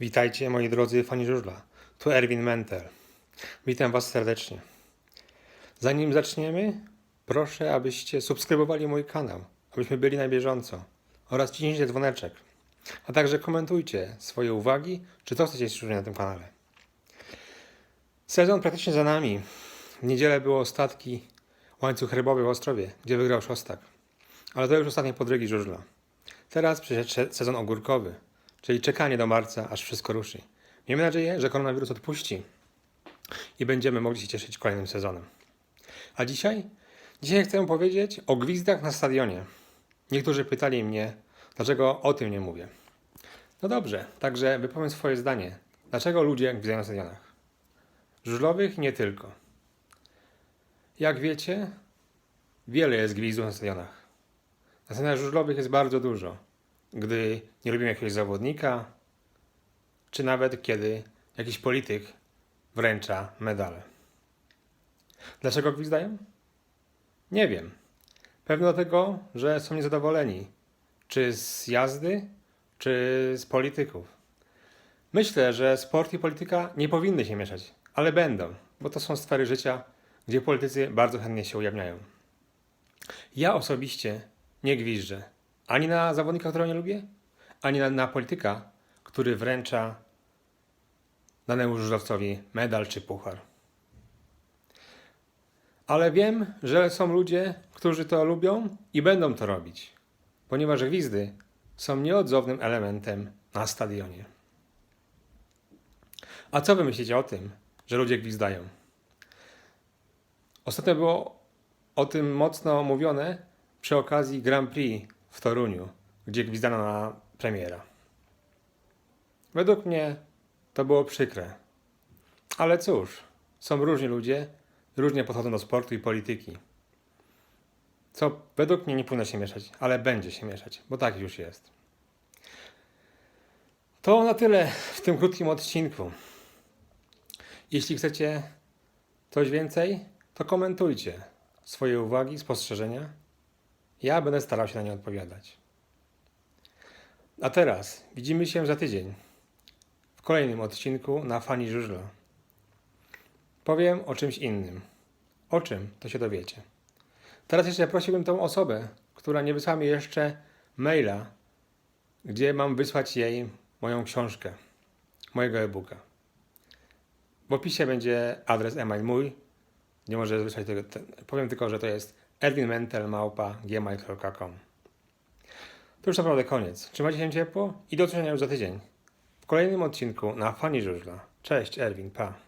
Witajcie moi drodzy fani żużla. Tu Erwin Mentel. Witam Was serdecznie. Zanim zaczniemy, proszę abyście subskrybowali mój kanał, abyśmy byli na bieżąco oraz ciśnijcie dzwoneczek, a także komentujcie swoje uwagi, czy co chcecie słyszeć na tym kanale. Sezon praktycznie za nami. W niedzielę było ostatki łańcuch rybowy w Ostrowie, gdzie wygrał Szostak. Ale to już ostatnie podrygi żużla. Teraz przyszedł sze- sezon ogórkowy, czyli czekanie do marca, aż wszystko ruszy. Miejmy nadzieję, że koronawirus odpuści i będziemy mogli się cieszyć kolejnym sezonem. A dzisiaj? Dzisiaj chcę powiedzieć o gwizdach na stadionie. Niektórzy pytali mnie, dlaczego o tym nie mówię. No dobrze, także wypowiem swoje zdanie. Dlaczego ludzie gwizdają na stadionach? Żużlowych nie tylko. Jak wiecie, wiele jest gwizdów na stadionach. Na stadionach żużlowych jest bardzo dużo. Gdy nie lubimy jakiegoś zawodnika, czy nawet kiedy jakiś polityk wręcza medale. Dlaczego gwizdają? Nie wiem. Pewno dlatego, że są niezadowoleni. Czy z jazdy, czy z polityków. Myślę, że sport i polityka nie powinny się mieszać, ale będą, bo to są sfery życia, gdzie politycy bardzo chętnie się ujawniają. Ja osobiście nie gwiżdżę ani na zawodnika, którego nie lubię, ani na, na polityka, który wręcza danemu żużlowcowi medal czy puchar. Ale wiem, że są ludzie, którzy to lubią i będą to robić, ponieważ gwizdy są nieodzownym elementem na stadionie. A co wy myślicie o tym, że ludzie gwizdają? Ostatnio było o tym mocno mówione przy okazji Grand Prix w Toruniu, gdzie gwizdano na premiera. Według mnie to było przykre. Ale cóż, są różni ludzie, różnie podchodzą do sportu i polityki. Co według mnie nie powinno się mieszać, ale będzie się mieszać, bo tak już jest. To na tyle w tym krótkim odcinku. Jeśli chcecie coś więcej, to komentujcie swoje uwagi, spostrzeżenia. Ja będę starał się na nie odpowiadać. A teraz widzimy się za tydzień w kolejnym odcinku na Fani Żużla. Powiem o czymś innym. O czym, to się dowiecie. Teraz jeszcze prosiłbym tą osobę, która nie wysłała mi jeszcze maila, gdzie mam wysłać jej moją książkę, mojego e-booka. W opisie będzie adres e-mail mój, nie może wysłać tego. Powiem tylko, że to jest edwinmental.gmail.com To już naprawdę koniec. Trzymajcie się ciepło i do usłyszenia już za tydzień. W kolejnym odcinku na Fani Żużla. Cześć, Erwin, pa.